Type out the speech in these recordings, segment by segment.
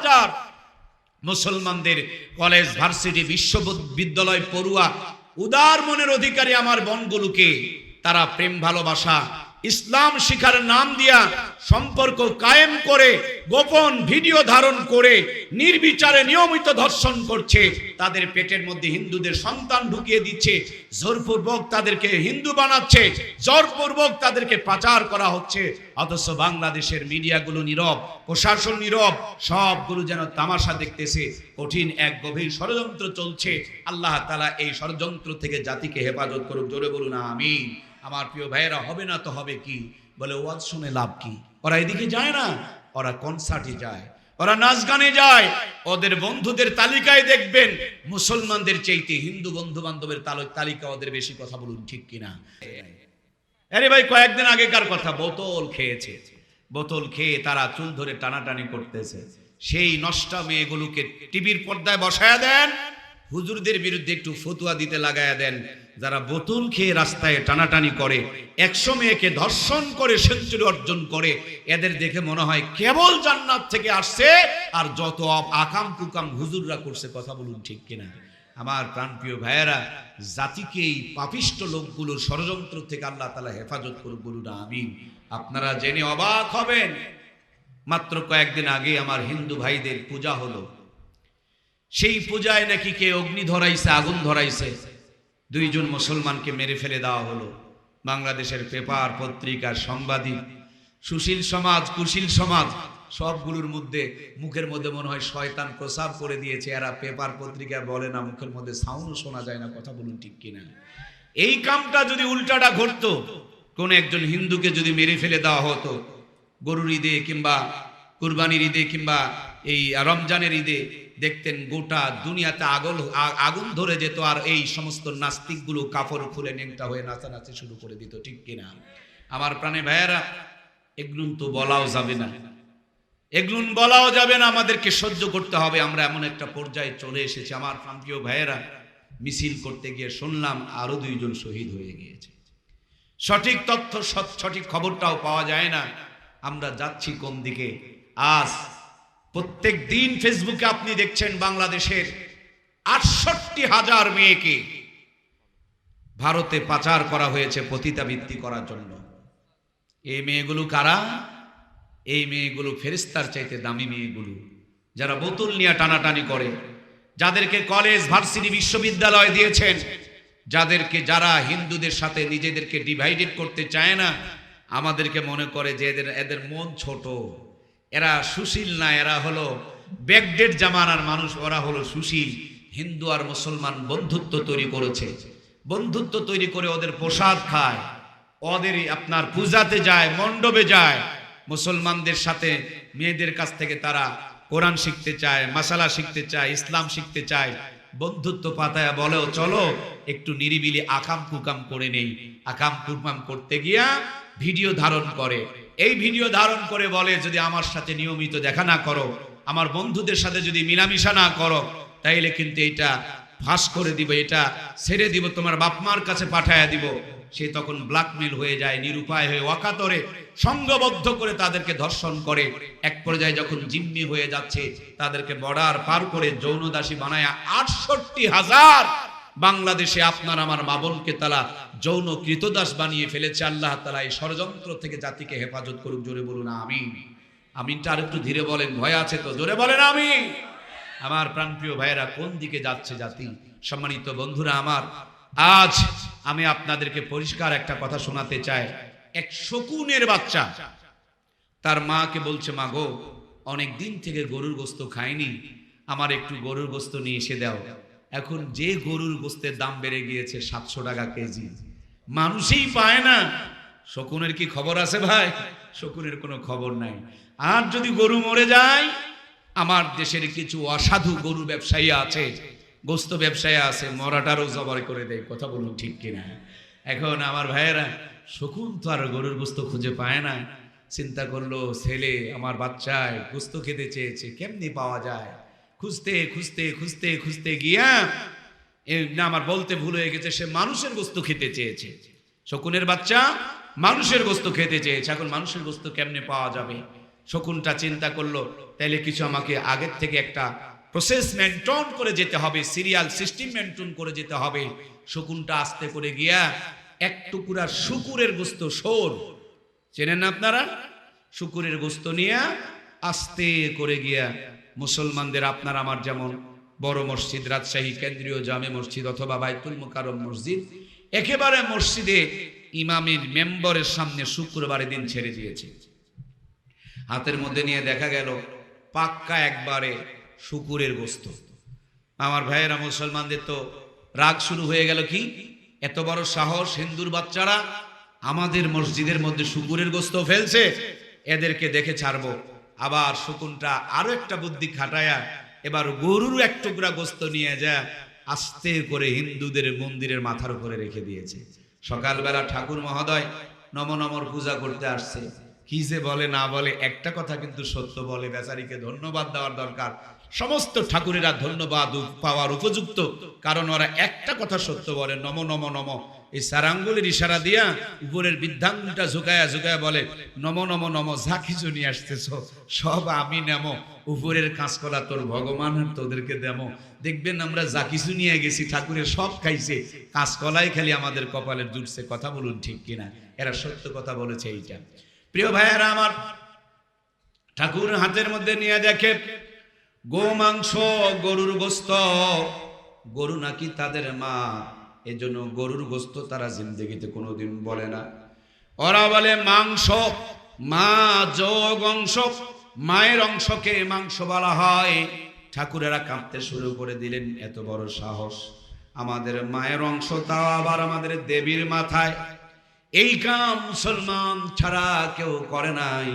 হাজার মুসলমানদের college varsity বিশ্ববিদ্যালয় পড়ুয়া উদার মনের অধিকারী আমার বনগুলোকে। তারা প্রেম ভালোবাসা ইসলাম শিখার নাম দিয়া সম্পর্ক কায়েম করে, গোপন ভিডিও ধারণ করে, নির্বিচারে নিয়মিত ধর্ষণ করছে, তাদের পেটের মধ্যে হিন্দুদের সন্তান ঢুকিয়ে দিচ্ছে, জোরপূর্বক তাদেরকে হিন্দু বানাচ্ছে, জোরপূর্বক তাদেরকে পাচার করা হচ্ছে, অথচ বাংলাদেশের মিডিয়াগুলো নীরব, প্রশাসন নীরব, সবগুলো যেন তামাশা দেখতেছে, কঠিন এক গভীর ষড়যন্ত্র চলছে, আল্লাহ তালা এই ষড়যন্ত্র থেকে জাতিকে হেফাজত করুক, জোরে বলুন আমি আমার প্রিয় ভাইয়েরা, হবে না তো হবে কি? বলে, ওয়াজ শুনে লাভ কি? ওরা এদিকে যায় না, ওরা কনসার্টে যায়, ওরা নাচ গানে যায়। ওদের বন্ধুদের তালিকায় দেখবেন, মুসলমানদের চাইতে হিন্দু বন্ধু বান্ধবের তালিকা ওদের বেশি কথা বলুন, ঠিক কিনা? আরে ভাই, কয়েকদিন আগেকার কথা, বোতল খেয়েছে। বোতল খেয়ে তারা চুল ধরে টানাটানি করতেছে। সেই নষ্ট মেয়েগুলোকে টিভির পর্দায় বসায়া দেন, হুজুরদের বিরুদ্ধে একটু ফতুয়া দিতে লাগায়া দেন। যারা বোতল খেয়ে রাস্তায় টানাটানি করে, একশো মেয়েকে ধর্ষণ করে সেঞ্চুরি অর্জন করে, এদের দেখে মনে হয় কেবল জান্নাত থেকে আসছে, আর যত আকাম কুকাম হুজুররা করছে, কথা বলুন ঠিক কিনা? আমার প্রাণপ্রিয় ভাইয়েরা জাতিকে এই পাপিষ্ট লোকগুলোর ষড়যন্ত্র থেকে আল্লাহ তালা হেফাজত করুক বলুন, আমিন। আপনারা জেনে অবাক হবেন। মাত্র কয়েকদিন আগে আমার হিন্দু ভাইদের পূজা হলো। সেই পূজায় নাকি কে অগ্নি ধরাইছে, আগুন ধরাইছে দুইজন মুসলমানকে মেরে ফেলে দেওয়া হলো। বাংলাদেশের পেপার পত্রিকার সাংবাদিক, সুশীল সমাজ, কুশীল সমাজ, সবগুলোর মধ্যে মুখের মধ্যে মনে হয় শয়তান প্রসাব করে দিয়েছে। এরা পেপার, পত্রিকা বলে না, মুখের মধ্যে সাউন্ডও শোনা যায় না, কথা বলুন ঠিক কিনা? এই কামটা যদি উল্টাটা ঘটতো, কোন একজন হিন্দুকে যদি মেরে ফেলে দেওয়া হতো, গরুর ঈদে কিংবা কুরবানির ঈদে কিংবা এই রমজানের ঈদে দেখতেন গোটা দুনিয়াতে আগল আগুন ধরে যেত, আর এই সমস্ত নাস্তিকগুলো কাপড় খুলে নেংটা হয়ে নাচানাচি শুরু করে দিত, ঠিক কিনা? আমার প্রাণে ভাইয়েরা এগুলো তো বলাও যাবে না। এগুলো বলাও যাবে না, আমাদেরকে সহ্য করতে হবে। আমরা এমন একটা পর্যায়ে চলে এসেছি। আমার প্রান্তীয় ভাইয়েরা, মিছিল করতে গিয়ে শুনলাম আরও দুইজন শহীদ হয়ে গিয়েছে। সঠিক তথ্য সঠিক খবরটাও পাওয়া যায় না। আমরা যাচ্ছি কোন দিকে? আজ প্রত্যেক দিন ফেসবুকে আপনি দেখছেন বাংলাদেশের আটষট্টি হাজার মেয়েকে ভারতে পাচার করা হয়েছে পতিতাবৃত্তি করার জন্য। এই মেয়েগুলো কারা? এই মেয়েগুলো ফেরিস্তার চাইতে দামি মেয়েগুলো। যারা বোতল নিয়ে টানাটানি করে, যাদেরকে কলেজ, ভার্সিটি, বিশ্ববিদ্যালয় দিয়েছেন, যাদেরকে যারা হিন্দুদের সাথে নিজেদেরকে ডিভাইডেড করতে চায় না, আমাদেরকে মনে করে যে এদের এদের মন ছোট। এরা সুশীল না, এরা হলো ব্যাকডেট জামানার মানুষ, ওরা হলো সুশীল। হিন্দু আর মুসলমান বন্ধুত্ব তৈরি করেছে। বন্ধুত্ব তৈরি করে ওদের প্রসাদ খায়। ওদের আপনার পূজাতে যায়, মণ্ডপে যায়। মুসলমানদের সাথে মেয়েদের কাছ থেকে তারা কোরআন শিখতে চায়, মাসালা শিখতে চায়, ইসলাম শিখতে চায়। বন্ধুত্ব পাতায় বলেও চলো একটু নিরিবিলি আকাম কুকাম করে নেই। আকাম কুকাম করতে গিয়া ভিডিও ধারণ করে। এই ভিডিও ধারণ করে বলে, যদি আমার সাথে নিয়মিত দেখা না করো, আমার বন্ধুদের সাথে যদি মিলামিশা না করো, তাইলে কিন্তু এটা ফাঁস করে দিব, এটা ছেড়ে দিব, তোমার বাপমার কাছে পাঠাইয়া দিব। সে তখন ব্ল্যাকমেল হয়ে যায়, নিরুপায় হয়ে ওয়াকাতরে সঙ্গবদ্ধ করে তাদেরকে ধর্ষণ করে। এক পর্যায়ে যখন জিম্মি হয়ে যাচ্ছে, তাদেরকে বর্ডার পার করে যৌনদাসী বানায় আটষট্টি হাজার বাংলাদেশে আপনার আমার মাবনকে তারা যৌন কৃতদাস বানিয়ে ফেলেছে, আল্লাহ তালা এই ষড়যন্ত্র থেকে জাতিকে হেফাজত করুক, জোরে বলুন আমি আমিনটা আর একটু ধীরে বলেন, ভয় আছে তো? জোরে বলেন আমি আমার প্রাণপ্রিয় ভাইয়েরা, কোন দিকে যাচ্ছে জাতি? সম্মানিত বন্ধুরা আমার, আজ আমি আপনাদেরকে পরিষ্কার একটা কথা শোনাতে চাই। এক শকুনের বাচ্চা, তার মাকে বলছে, মা গো, অনেক দিন থেকে গরুর গোস্ত খায়নি আমার একটু গরুর গোস্ত নিয়ে এসে দাও। এখন যে গরুর গোস্তের দাম বেড়ে গিয়েছে সাতশো টাকা কেজি। মানুষই পায় না। শকুনের কি খবর আছে ভাই? শকুনের কোনো খবর নাই। আর যদি গরু মরে যায়, আমার দেশের কিছু অসাধু গরু ব্যবসায়ী আছে, গোস্ত ব্যবসায়ী আছে, মরাটারও জবর করে দেয়, কথা বলুন ঠিক কিনা? এখন আমার ভাইয়েরা, শকুন তো আর গরুর গোস্ত খুঁজে পায় না। চিন্তা করল, ছেলে, আমার বাচ্চায় গোস্ত খেতে চেয়েছে, কেমনি পাওয়া যায়? খুঁজতে খুঁজতে খুঁজতে খুঁজতে গিয়া না আমার বলতে ভুল হয়ে গেছে, সে মানুষের গোস্ত খেতে চেয়েছে। শকুনের বাচ্চা মানুষের গোস্ত খেতে চেয়েছে। এখন মানুষের গোস্ত কেমনে পাওয়া যাবে? শকুনটা চিন্তা করল, তাইলে কিছু আমাকে আগের থেকে একটা প্রসেস মেনটেন করে যেতে হবে সিরিয়াল সিস্টেম মেনটেন করে যেতে হবে। শকুনটা আস্তে করে গিয়া এক টুকুরা শুকুরের গোস্ত সোর চেনেন না আপনারা? শুকুরের গোস্ত নিয়ে আস্তে করে গিয়া মুসলমানদের আপনার আমার যেমন বড় মসজিদ, রাজশাহী, কেন্দ্রীয় জামে মসজিদ অথবা বাইতুল মুকাররম মসজিদ, একেবারে মসজিদে ইমামের মেম্বরের সামনে শুক্রবারের দিন ছেড়ে দিয়েছে। হাতের মধ্যে নিয়ে দেখা গেল, পাক্কা একবারে শুকুরের গোস্ত। আমার ভাইয়েরা মুসলমানদের তো রাগ শুরু হয়ে গেল কি? এত বড় সাহস হিন্দুর বাচ্চারা আমাদের মসজিদের মধ্যে শুকুরের গোস্ত ফেলছে, এদেরকে দেখে ছাড়বো। আবার শকুনটা আরও একটা বুদ্ধি খাটায়া এবার গরুর এক টুকরা গোস্ত নিয়ে যা, আস্তে করে হিন্দুদের মন্দিরের মাথার উপরে রেখে দিয়েছে। সকালবেলা ঠাকুর মহোদয় নম নমর পূজা করতে আসছে। কি যে বলে না বলে, একটা কথা কিন্তু সত্য বলে, বেচারিকে ধন্যবাদ দেওয়ার দরকার। সমস্ত ঠাকুরেরা ধন্যবাদ পাওয়ার উপযুক্ত, কারণ ওরা একটা কথা সত্য বলে, নম নম নম এই সারাঙ্গুলির ইশারা দিয়া উপরের বৃদ্ধাঙ্গুলটা ঝুঁকায়া ঝুঁকায়া বলে, নম নম নম, যা কিছু নিয়ে আসতেছ, সব আমি নেম। উপরের কাঁচকলা তোর ভগবান তোদেরকে দেমো। দেখবেন আমরা যা কিছু নিয়ে গেছি, ঠাকুরের সব খাইছে। কাঁচকলাই খালি আমাদের কপালে জুটছে, কথা বলুন ঠিক কিনা? এরা সত্য কথা বলেছে এইটা। প্রিয় ভাইয়েরা আমার, ঠাকুর হাতের মধ্যে নিয়ে দেখে, গো মাংস, গরুর গোস্ত, গরু নাকি তাদের মা? এজন্য গরুর গোস্ত তারা জিন্দগিতে কোনোদিন বলে না। ওরা বলে, মাংস, মা, যোগ অংশ, মায়ের অংশকে মাংস বলা হয়। ঠাকুরেরা কাঁপতে শুরু করে দিলেন এত বড় সাহস। আমাদের মায়ের অংশ তাও আবার আমাদের দেবীর মাথায়। এই কাম মুসলমান ছাড়া কেউ করে নাই।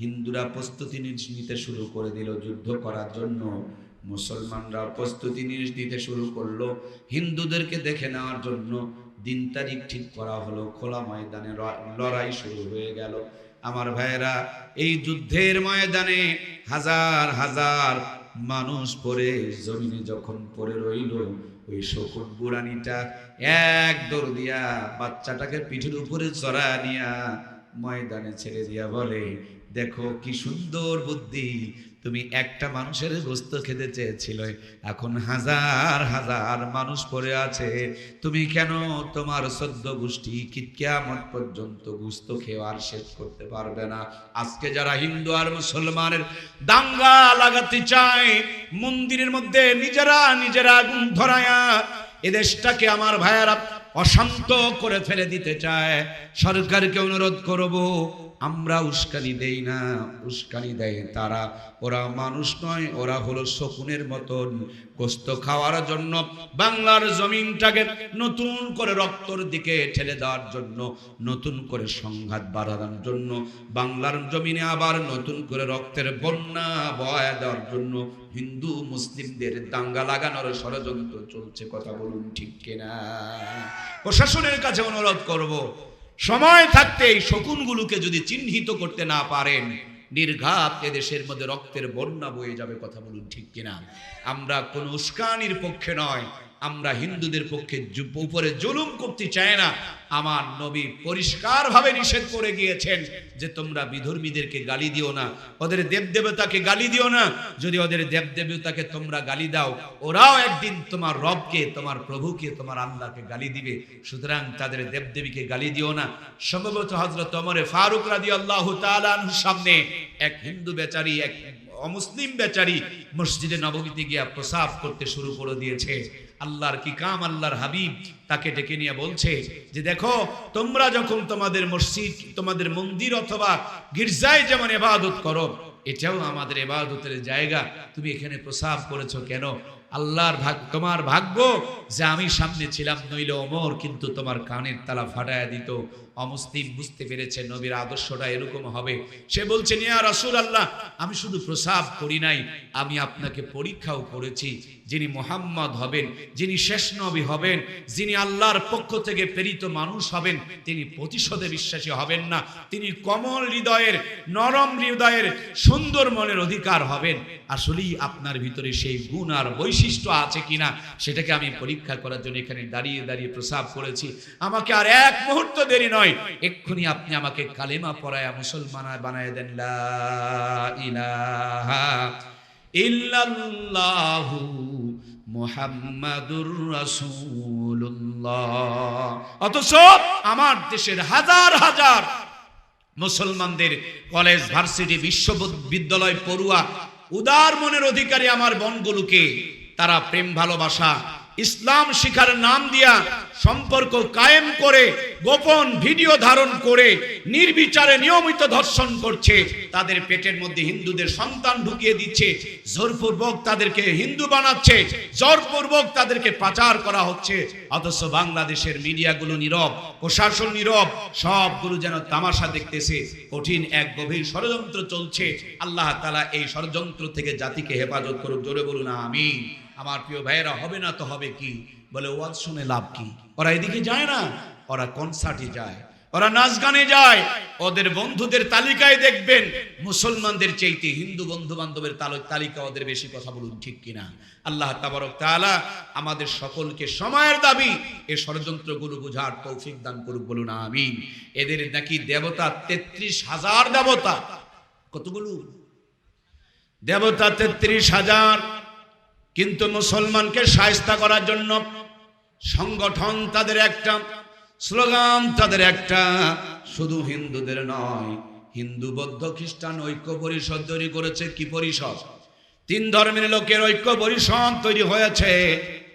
হিন্দুরা প্রস্তুতি নিতে শুরু করে দিল যুদ্ধ করার জন্য। মুসলমানরা প্রস্তুতি নিজ নিতে শুরু করল। হিন্দুদেরকে দেখে নেওয়ার জন্য দিন তারিখ ঠিক করা হলো। খোলা ময়দানে লড়াই শুরু হয়ে গেল। আমার ভাইয়েরা, এই যুদ্ধের ময়দানে হাজার হাজার মানুষ পরে জমিনে যখন পড়ে রইল, ওই শকুন বুড়ানিটা এক দৌড় দিয়া বাচ্চাটাকে পিঠের উপরে চড়া নিয়া ময়দানে ছেড়ে দিয়া বলে, দেখো কি সুন্দর বুদ্ধি তুমি একটা মানুষের গোস্ত খেতে চেয়েছিলে। এখন হাজার হাজার মানুষ পড়ে আছে। তুমি কেন তোমার সদ্য গোষ্ঠী কিতকিয়ামত পর্যন্ত গুস্ত খেয়ে আর শেষ করতে পারবে না? আজকে যারা হিন্দু আর মুসলমানের দাঙ্গা লাগাতে চায়, মন্দিরের মধ্যে নিজেরা নিজেরা আগুন ধরায়া এদেশটাকে আমার ভাইয়ারা অশান্ত করে ফেলে দিতে চায়। সরকারকে অনুরোধ করব আমরা উস্কানি দেই না, উস্কানি দেয় তারা। ওরা মানুষ নয়, ওরা হলো শকুনের মতন। গোস্ত খাওয়ার জন্য, বাংলার জমিনটাকে নতুন করে রক্তর দিকে ঠেলে দেওয়ার জন্য, নতুন করে সংঘাত বাড়ানোর জন্য, বাংলার জমিনে আবার নতুন করে রক্তের বন্যা বয়া দেওয়ার জন্য, হিন্দু মুসলিমদের দাঙ্গা লাগানোর ষড়যন্ত্র চলছে, কথা বলুন ঠিক কিনা? প্রশাসনের কাছে অনুরোধ করব সময় থাকতে এই শকুনগুলোকে যদি চিহ্নিত করতে না পারেন, নির্ঘাত এদেশের মধ্যে রক্তের বন্যা বয়ে যাবে, কথা বলুন ঠিক কিনা? আমরা কোন উস্কানির পক্ষে নয় আমরা হিন্দুদের পক্ষে উপরে জুলুম করতে চাই না। আমার নবী পরিষ্কারভাবে নিষেধ করে গিয়েছেন যে তোমরা বিধর্মীদেরকে গালি দিও না, ওদের দেবদেবতাকে গালি দিও না। যদি ওদের দেবদেবতাকে তোমরা গালি দাও, ওরাও একদিন তোমার রবকে, তোমার প্রভুকে, তোমার আল্লাহকে গালি দিবে। সুতরাং তাদের দেবদেবীকে গালি দিও না। সম্ভবত হজরত অমরে ফারুক রাদি আল্লাহ সামনে এক হিন্দু বেচারি, এক অমুসলিম বেচারি মসজিদে নবমীতে গিয়া প্রসাব করতে শুরু করে দিয়েছে। আল্লাহর কি কাম, আল্লাহর হাবিব তাকে ডেকে নিয়ে বলছে যে, দেখো, তোমরা যখন তোমাদের মসজিদ, তোমাদের মন্দির অথবা গির্জায় যেমন এবাদত করো, এটাও আমাদের এবাদতের জায়গা। তুমি এখানে প্রসাব করেছ কেন? আল্লাহর ভাগ, তোমার ভাগ্য যে আমি সামনে ছিলাম নইলে অমর, কিন্তু তোমার কানের তালা ফাটায় দিত। অমুসলিম বুঝতে পেরেছে নবীর আদর্শটা এরকম হবে। সে বলছে নিয়া রাসূল আল্লাহ আমি শুধু প্রসাব করি নাই, আমি আপনাকে পরীক্ষাও করেছি। যিনি মোহাম্মদ হবেন, যিনি শেষ নবী হবেন, যিনি আল্লাহর পক্ষ থেকে প্রেরিত মানুষ হবেন, তিনি প্রতিশোধে বিশ্বাসী হবেন না। তিনি কমল হৃদয়ের, নরম হৃদয়ের, সুন্দর মনের অধিকার হবেন। আসলেই আপনার ভিতরে সেই গুণ আর বৈশিষ্ট্য আছে কিনা, সেটাকে আমি পরীক্ষা করার জন্য এখানে দাঁড়িয়ে দাঁড়িয়ে প্রসাব করেছি। আমাকে আর এক মুহূর্ত দেরি নয়। এক্ষুনি আপনি আমাকে কালেমা পড়ায়া মুসলমান বানায় দেন অথচ আমার দেশের হাজার হাজার মুসলমানদের কলেজ, ভার্সিটি, বিশ্ববিদ্যালয় পড়ুয়া, উদার মনের অধিকারী আমার বনগুলোকে তারা প্রেম ভালোবাসা ইসলাম শিখার নাম দিয়া সম্পর্ক কায়েম করে, গোপন ভিডিও ধারণ করে, নির্বিচারে নিয়মিত ধর্ষণ করছে, তাদের পেটের মধ্যে হিন্দুদের সন্তান ঢুকিয়ে দিচ্ছে, জোরপূর্বক তাদেরকে হিন্দু বানাচ্ছে, জোরপূর্বক তাদেরকে পাচার করা হচ্ছে, অথচ বাংলাদেশের মিডিয়াগুলো নীরব, প্রশাসন নীরব, সবগুলো যেন তামাশা দেখতেছে, কঠিন এক গভীর ষড়যন্ত্র চলছে, আল্লাহ তালা এই ষড়যন্ত্র থেকে জাতিকে হেফাজত করুক, জোরে বলুন আমি আমার প্রিয় ভাইয়েরা, হবে না তো হবে কি? বলে, ওয়াজ শুনে লাভ কি? ওরা এদিকে যায় না, ওরা কনসার্টে যায়, ওরা নাচ গানে যায়। ওদের বন্ধুদের তালিকায় দেখবেন, মুসলমানদের চাইতে হিন্দু বন্ধু বান্ধবের তালিকা ওদের বেশি কথা বলুন, ঠিক কিনা? আল্লাহ তাবারক তাআলা আমাদের সকলকে সময়ের দাবি এই ষড়যন্ত্রগুলো বুঝার তৌফিক দান করুক বলুন, আমিন। এদের নাকি দেবতা তেত্রিশ হাজার দেবতা। কতগুলো? দেবতা তেত্রিশ হাজার। কিন্তু মুসলমানকে সায়স্তা করার জন্য সংগঠন তাদের একটা, স্লোগান তাদের একটা। শুধু হিন্দুদের নয়, হিন্দু, বৌদ্ধ, খ্রিস্টান, ঐক্য পরিষদ তৈরি করেছে কি পরিষদ? তিন ধর্মের লোকের ঐক্য পরিষদ তৈরি হয়েছে।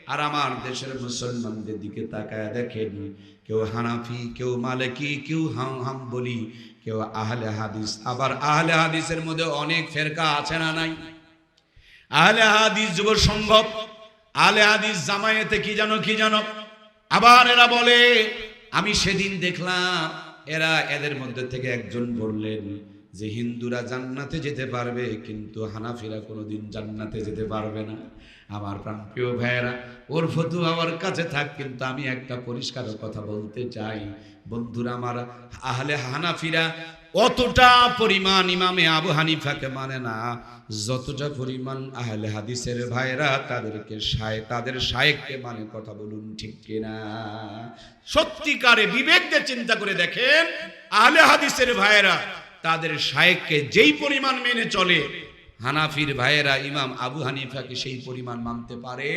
আর আমার দেশের মুসলমানদের দিকে তাকায় দেখেন, কেউ হানাফি, কেউ মালিকি, কেউ হাম হাম বলি, কেউ আহলে হাদিস। আবার আহলে হাদিসের মধ্যে অনেক ফেরকা আছে না নাই? আহলে হাদিস যুব সম্ভব। আহলে হাদিস জামায়াতে কি জানো কি জানো? আবার এরা বলে, আমি সেদিন দেখলাম এরা এদের মধ্যে থেকে একজন বললেন যে, হিন্দুরা জান্নাতে যেতে পারবে, কিন্তু হানাফিরা কোনোদিন জান্নাতে যেতে পারবে না। আমার প্রাণপ্রিয় ভাইয়েরা, ওর ফতু আমার কাছে থাক, কিন্তু আমি একটা পরিষ্কার কথা বলতে চাই। বন্ধুরা, আমার আহলে হানাফিরা অতটা পরিমাণ ইমামে আবু হানিফাকে মানে না। যতটা পরিমাণ আহলে হাদিসের ভাইরা তাদেরকে সায় তাদের শায়েককে মানে কথা বলুন ঠিক কিনা? সত্যিকারে বিবেক দিয়ে চিন্তা করে দেখেন, আহলে হাদিসের ভাইরা তাদের শায়েককে যেই পরিমাণ মেনে চলে, হানাফির ভাইয়েরা ইমাম আবু হানিফাকে সেই পরিমাণ মানতে পারে।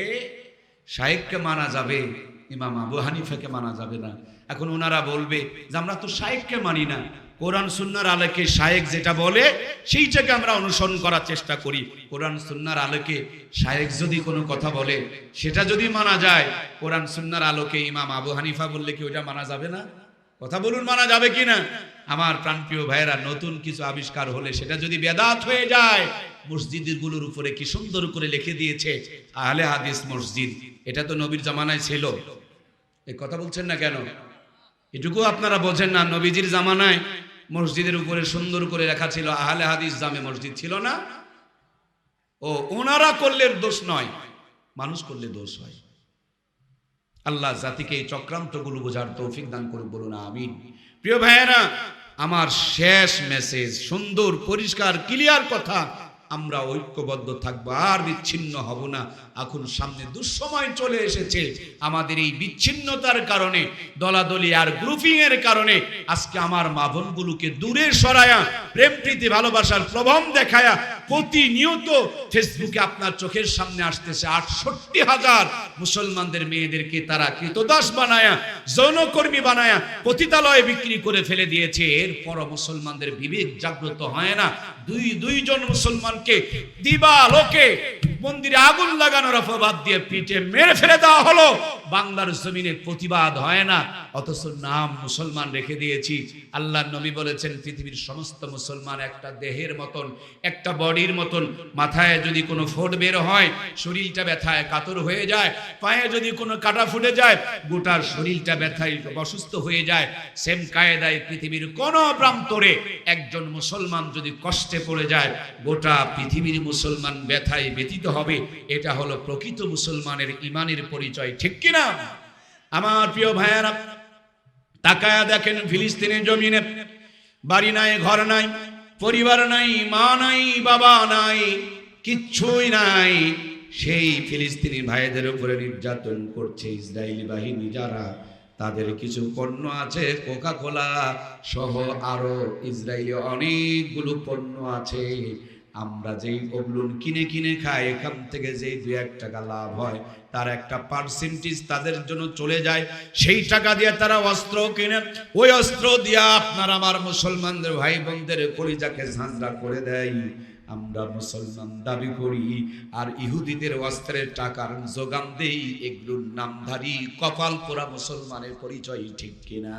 শায়েককে মানা যাবে, ইমাম আবু হানিফাকে মানা যাবে না। এখন ওনারা বলবে যে, আমরা তো শায়েককে মানি না। কোরআন সুন্নার আলোকে শায়েক যেটা বলে সেইটাকে আমরা অনুসরণ করার চেষ্টা করি। কোরআন সুন্নার আলোকে শায়েক যদি কোনো কথা বলে, সেটা যদি মানা যায়, কোরআন সুন্নার আলোকে ইমাম আবু হানিফা বললে কি ওটা মানা যাবে না? কথা বলুন, মানা যাবে কি না? আমার প্রাণপ্রিয় ভাইয়েরা, নতুন কিছু আবিষ্কার হলে সেটা যদি বেদাত হয়ে যায়, মসজিদগুলোর উপরে কি সুন্দর করে লিখে দিয়েছে, আহলে হাদিস মসজিদ। এটা তো নবীর জামানায় ছিল। এই কথা বলছেন না কেন? এটুকু আপনারা বোঝেন না, নবীজির জামানায় মসজিদের উপরে সুন্দর করে রাখা ছিল, আহলে হাদিস জামে মসজিদ ছিল না। ও ওনারা করলে দোষ নয়, মানুষ করলে দোষ হয়। আল্লাহ জাতিকে এই চক্রান্তগুলো বোঝার তৌফিক দান করুক, বলুন আমিন। প্রিয় ভাইয়েরা, আমার শেষ মেসেজ সুন্দর, পরিষ্কার ক্লিয়ার কথা। আমরা ঐক্যবদ্ধ থাকব, আর বিচ্ছিন্ন হব না। এখন সামনে দুঃসময় চলে এসেছে। আমাদের এই বিচ্ছিন্নতার কারণে, দলাদলি আর গ্রুপিং এর কারণে, আজকে আমার মা বোনগুলোকে দূরে সরায়া প্রেম প্রীতি ভালোবাসার প্রভাব দেখায়া প্রতিনিয়ত ফেসবুকে আপনার চোখের সামনে আসতেছে আটষট্টি হাজার মুসলমানদের মেয়েদেরকে তারা কৃতদাস বানায়া, যৌনকর্মী বানায়া, পতিতালয়ে বিক্রি করে ফেলে দিয়েছে। এরপর মুসলমানদের বিবেক জাগ্রত হয় না। দুই, দুইজন মুসলমানকে দিবা লোকে মন্দিরে আগুন লাগানোর অপবাদ দিয়ে পিঠে মেরে ফেলে দেওয়া হলো। বাংলার জমিনে প্রতিবাদ হয় না। অথচ নাম মুসলমান রেখে দিয়েছি। আল্লাহ নবী বলেছেন, পৃথিবীর সমস্ত মুসলমান একটা দেহের মতন, একটা বডির মতন, মাথায় যদি কোনো ফোট বের হয়, শরীরটা ব্যথায়, কাতর হয়ে যায়, পায়ে যদি কোনো কাটা ফুটে যায় গোটার শরীরটা ব্যথায়, অসুস্থ হয়ে যায়, সেম কায়দায় পৃথিবীর কোন প্রান্তরে একজন মুসলমান যদি কষ্টে পড়ে যায়, গোটা পৃথিবীর মুসলমান ব্যথায় ব্যতীত হবে। এটা হলো প্রকৃত মুসলমানের ইমানের পরিচয়, ঠিক কিনা? আমার প্রিয় ভাইয়ারা, তাকায়া দেখেন ফিলিস্তিনের জমিনে, বাড়ি নাই, ঘর নাই পরিবার নাই, মা নাই, বাবা নাই, কিচ্ছুই নাই। সেই ফিলিস্তিনি ভাইদের উপরে নির্যাতন করছে ইসরায়েলি বাহিনী যারা। তাদের কিছু পণ্য আছে কোকা কোলা সহ আরও ইসরায়েলি অনেকগুলো পণ্য আছে। আমরা যেই অবলুন কিনে কিনে খাই, এখান থেকে যেই দু এক টাকা লাভ হয়, তার একটা পার্সেন্টেজ তাদের জন্য চলে যায়। সেই টাকা দিয়ে তারা অস্ত্র কিনে, ওই অস্ত্র দিয়ে আপনার আমার মুসলমানদের ভাই বোনদের কলিজাকে ঝাঁঝরা করে দেয়। আমরা মুসলমান দাবি করি, আর ইহুদিদের অস্ত্রের টাকার যোগান দেই, এগুলোর নামধারী কপাল পোড়া মুসলমানের পরিচয় ঠিক কিনা?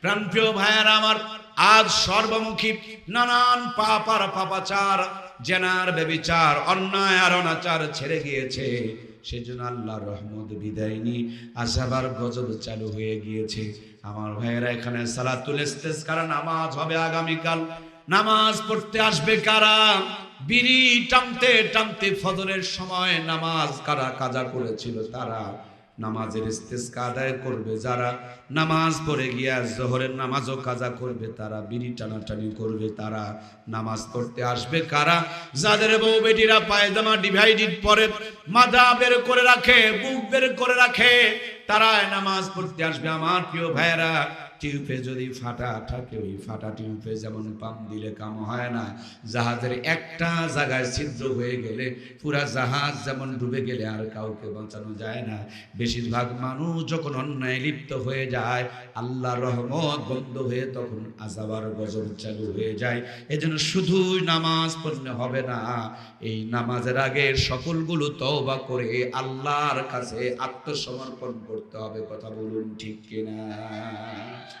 প্রাণপ্রিয় আমার, আজ সর্বমুখী নানান পাপাচার, জেনার অন্যায় আর অনাচার ছেড়ে গিয়েছে। সেজন্য আল্লাহর রহমত বিদায় আসাবার গজব চালু হয়ে গিয়েছে। আমার ভাইয়েরা এখানে সালাতুল ইস্তেসকার নামাজ হবে আগামীকাল। নামাজ পড়তে আসবে কারা? বিড়ি টানতে টানতে ফজরের সময় নামাজ কারা কাজা করেছিল তারা? নামাজের ইস্তেসকা আদায় করবে যারা? নামাজ পড়ে গিয়া জোহরের নামাজও কাজা করবে তারা, বিড়ি টানাটানি করবে তারা। নামাজ পড়তে আসবে কারা? যাদের বউ বেটিরা পায়জামা ডিভাইডেড পরে মাথা বের করে রাখে, বুক বের করে রাখে তারা নামাজ পড়তে আসবে। আমার প্রিয় ভাইয়েরা টিউবে যদি ফাটা থাকে, ওই ফাটা টিউবে যেমন পাম দিলে কাম হয় না, জাহাজের একটা জায়গায় ছিদ্র হয়ে গেলে, পুরা জাহাজ যেমন ডুবে গেলে আর কাউকে বাঁচানো যায় না। বেশিরভাগ মানুষ যখন অন্যায় লিপ্ত হয়ে যায়, আল্লাহ রহমত বন্ধ হয়ে তখন আজাবার গজব চালু হয়ে যায়। এজন্য শুধুই নামাজ পড়লে হবে না, এই নামাজের আগে সকলগুলো তওবা করে আল্লাহর কাছে আত্মসমর্পণ করতে হবে, কথা বলুন ঠিক কিনা?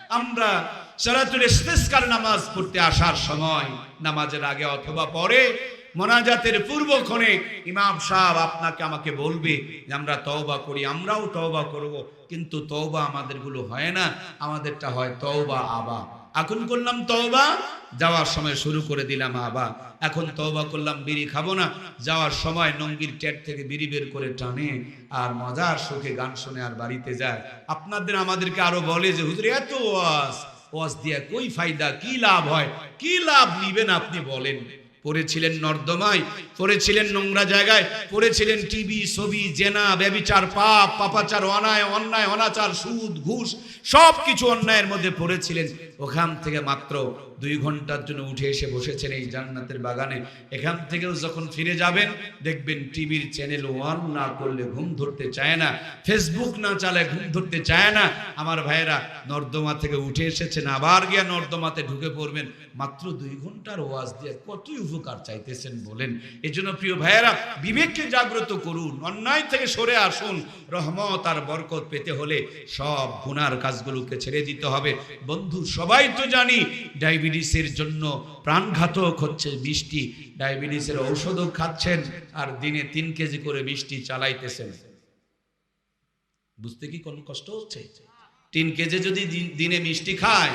আমরা সরাতুল ইস্তেসকার নামাজ পড়তে আসার সময়, নামাজের আগে অথবা পরে মোনাজাতের পূর্বক্ষণে ইমাম সাহেব আপনাকে আমাকে বলবে যে আমরা তওবা করি, আমরাও তওবা করব। কিন্তু তওবা আমাদেরগুলো হয় না, আমাদেরটা হয় তওবা আবা। এখন করলাম তওবা, যাওয়ার সময় শুরু করে দিলাম আবা এখন তওবা করলাম, বিড়ি খাব না। যাওয়ার সময় নঙ্গির ট্যাট থেকে বিড়ি বের করে টানে আর মজার সুখে গান শুনে আর বাড়িতে যায়। আপনাদের আমাদেরকে আরও বলে যে, হুজুর, এত ওয়াজ। ওয়াজ দিয়া কই ফায়দা? কি লাভ হয়? কি লাভ নিবেন আপনি বলেন? পড়েছিলেন নর্দমায়, পড়েছিলেন নোংরা জায়গায়, পড়েছিলেন টিভি, ছবি, জেনা, ব্যবিচার, পাপ, পাপাচার অনায় অন্যায়, অনাচার, সুদ, ঘুষ সব কিছু অন্যায়ের মধ্যে পড়েছিলেন। ওখান থেকে মাত্র দুই ঘণ্টার জন্য উঠে এসে বসেছেন এই জান্নাতের বাগানে। এখান থেকেও যখন ফিরে যাবেন, দেখবেন টিভির চ্যানেল ওয়ান না করলে ঘুম ধরতে চায় না ফেসবুক না চালে ঘুম ধরতে চায় না। আমার ভাইয়েরা, নর্দমা থেকে উঠে এসেছেন, আবার গিয়া নর্দমাতে ঢুকে পড়বেন। মাত্র দুই ঘণ্টার ওয়াজ দিয়ে কতই উপকার চাইতেছেন বলেন। এই জন্য প্রিয় ভাইয়েরা, বিবেককে জাগ্রত করুন, অন্যায় থেকে সরে আসুন। রহমত আর বরকত পেতে হলে সব গুনার কাজগুলোকে ছেড়ে দিতে হবে। বন্ধু, সবাই তো জানি ডায়াবেটিসের জন্য প্রাণঘাতক হচ্ছে মিষ্টি। ডায়াবেটিসের ঔষধও খাচ্ছেন আর দিনে তিন কেজি করে মিষ্টি চালাইতেছেন। বুঝতে কি কোনো কষ্ট হচ্ছে? তিন কেজি যদি দিনে মিষ্টি খায়,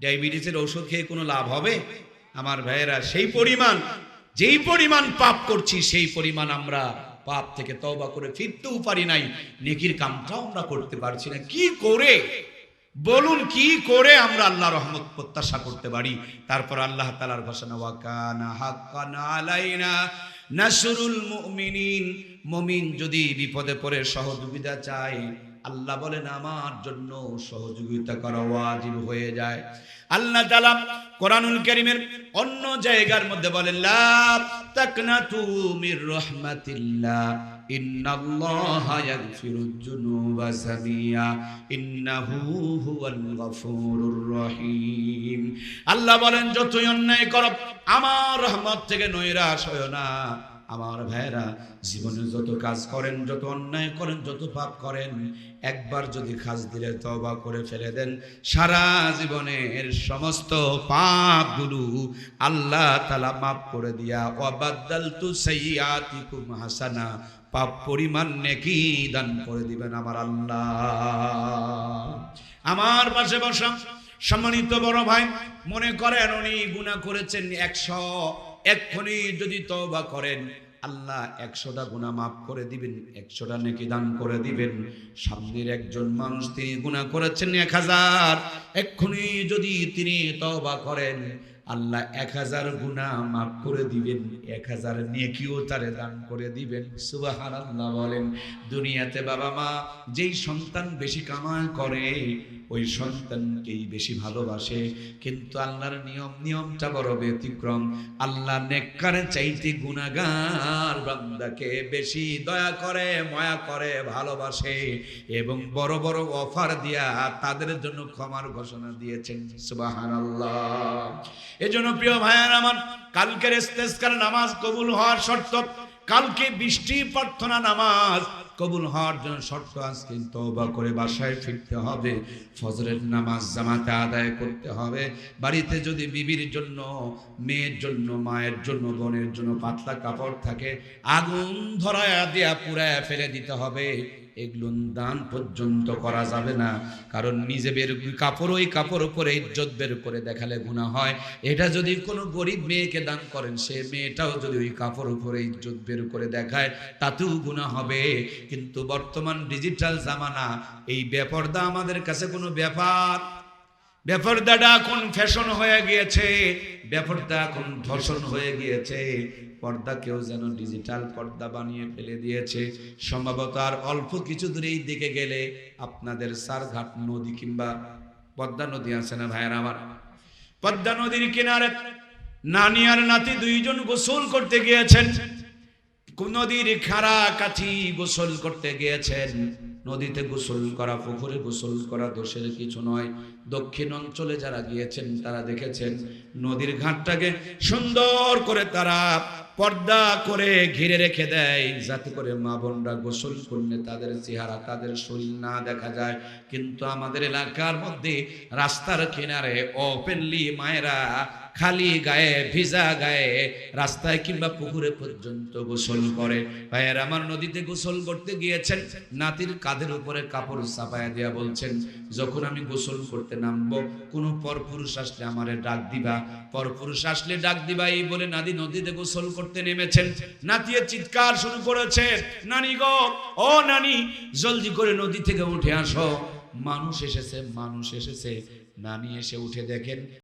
ডায়াবেটিসের ঔষধ খেয়ে কোনো লাভ হবে? আমার ভাইয়েরা, সেই পরিমাণ, যেই পরিমাণ পাপ করছি, সেই পরিমাণ আমরা পাপ থেকে তওবা করে ফিরতেও পারি নাই। নেকির কামটাও আমরা করতে পারছি না। কি করে? বলুন, কি করে আমরা আল্লাহ রহমত প্রত্যাশা করতে পারি? তারপর আল্লাহ তালার ঘোষণা ওয়াকানা হাক্কানা আলাইনা নাসরুল মুমিনিন। মুমিন যদি বিপদে পড়ে, সহযোগিতা চায় আল্লাহ বলেন, আমার জন্য সহযোগিতা করা ওয়াজিব হয়ে যায়। আল্লাহ তাআলা কোরআনুল কারীমের অন্য জায়গার মধ্যে বলেন, লা তাকনাতু মির রাহমাতিল্লাহ, ইন্নাল্লাহা আল্লাহ বলেন, যতই অন্যায় করো, আমার রহমত থেকে নৈরাশ হয় না। আমার ভাইরা জীবনে যত কাজ করেন, যত অন্যায় করেন, যত পাপ করেন একবার যদি খাস দিলে তবা করে ফেলে দেন, সারা জীবনের সমস্ত পাপগুলো আল্লাহ তালা মাফ করে দিয়া ওয়াবাদ্দাল তু সাইয়াতিকুম হাসানা, পাপ পরিমাণ নেকি দান করে দিবেন আমার আল্লাহ। আমার পাশে বসা সম্মানিত বড় ভাই, মনে করেন উনি গুণা করেছেন একশো, এক্ষুনি যদি তবা করেন আল্লাহ একশোটা গুণা মাফ করে দিবেন, একশোটা নেকি দান করে দিবেন। সামনের একজন মানুষ তিনি গুণা করেছেন এক হাজার। এক্ষুনি যদি তিনি তবা করেন, আল্লাহ এক হাজার গুণা মাফ করে দিবেন, এক হাজার নেকিও তারে দান করে দিবেন। সুবাহান আল্লাহ বলেন, দুনিয়াতে বাবা মা যেই সন্তান বেশি কামাই করে ওই সন্তানকেই বেশি ভালোবাসে। কিন্তু আল্লাহর নিয়ম, নিয়মটা বড় ব্যতিক্রম। আল্লাহ নেককারে চাইতে গুণাগার বান্দাকে বেশি দয়া করে, ময়া করে, ভালোবাসে এবং বড় বড় অফার দিয়া তাদের জন্য ক্ষমার ঘোষণা দিয়েছেন। সুবহানাল্লাহ। এজন্য প্রিয় ভাইয়ার আমার কালকের ইস্তেসকার নামাজ কবুল হওয়ার শর্ত কালকে বৃষ্টি, প্রার্থনা, নামাজ কবুল হওয়ার জন্য শর্ত আজকে তওবা করে বাসায় ফিরতে হবে, ফজরের নামাজ জামাতে আদায় করতে হবে। বাড়িতে যদি বিবির জন্য, মেয়ের জন্য, মায়ের জন্য, বোনের জন্য পাতলা কাপড় থাকে, আগুন ধরায় দিয়া পুরায়া ফেলে দিতে হবে। এগুলো দান পর্যন্ত করা যাবে না। কারণ নিজে বের কাপড়, ওই কাপড় উপরে, ইজ্জত বের করে দেখালে গুণা হয়। এটা যদি কোনো গরিব মেয়েকে দান করেন, সে মেয়েটাও যদি ওই কাপড় উপরে, ইজ্জত বের করে দেখায়, তাতেও গুণা হবে। কিন্তু বর্তমান ডিজিটাল জামানা, এই ব্যাপারটা আমাদের কাছে কোনো ব্যাপার ব্যাপারদাটা এখন ফ্যাশন হয়ে গিয়েছে, ব্যাপারটা এখন ধর্ষণ হয়ে গিয়েছে। পর্দা কেউ যেন ডিজিটাল পর্দা বানিয়ে ফেলে দিয়েছে। সম্ভবত আর অল্প কিছু দূরেই দিকে গেলে আপনাদের সারঘাট নদী কিংবা পদ্মা নদী আছে না ভাইয়ের আমার? পদ্মা নদীর কিনারে নানি আর নাতি দুইজন গোসল করতে গিয়েছেন। নদীর খাড়া কাঠি গোসল করতে গিয়েছেন। নদীতে গোসল করা, পুকুরে গোসল করা দোষের কিছু নয়। দক্ষিণ অঞ্চলে যারা গিয়েছেন, তারা দেখেছেন নদীর ঘাটটাকে সুন্দর করে তারা পর্দা করে ঘিরে রেখে দেয়, যাতে করে মা বোনরা গোসল করলে তাদের চেহারা, তাদের শরীর না দেখা যায়। কিন্তু আমাদের এলাকার মধ্যে রাস্তার কিনারে ওপেনলি মায়েরা খালি গায়ে, ভিজা গায়ে, রাস্তায় কিংবা পুকুরে পর্যন্ত গোসল করে। ভাইয়ের, আমার নদীতে গোসল করতে গিয়েছেন, নাতির কাঁধের উপরে কাপড় চাপায়া দিয়া বলছেন, যখন আমি গোসল করতে নামবো, কোনো পরপুরুষ আসলে আমারে ডাক দিবা। পরপুরুষ আসলে ডাক দিবা এই বলে নাদি নদীতে গোসল করতে নেমেছেন। নাতিয়ে চিৎকার শুরু করেছে, নানি গো, ও নানি, জলদি করে নদী থেকে উঠে আসো। মানুষ এসেছে মানুষ এসেছে। নানি এসে উঠে দেখেন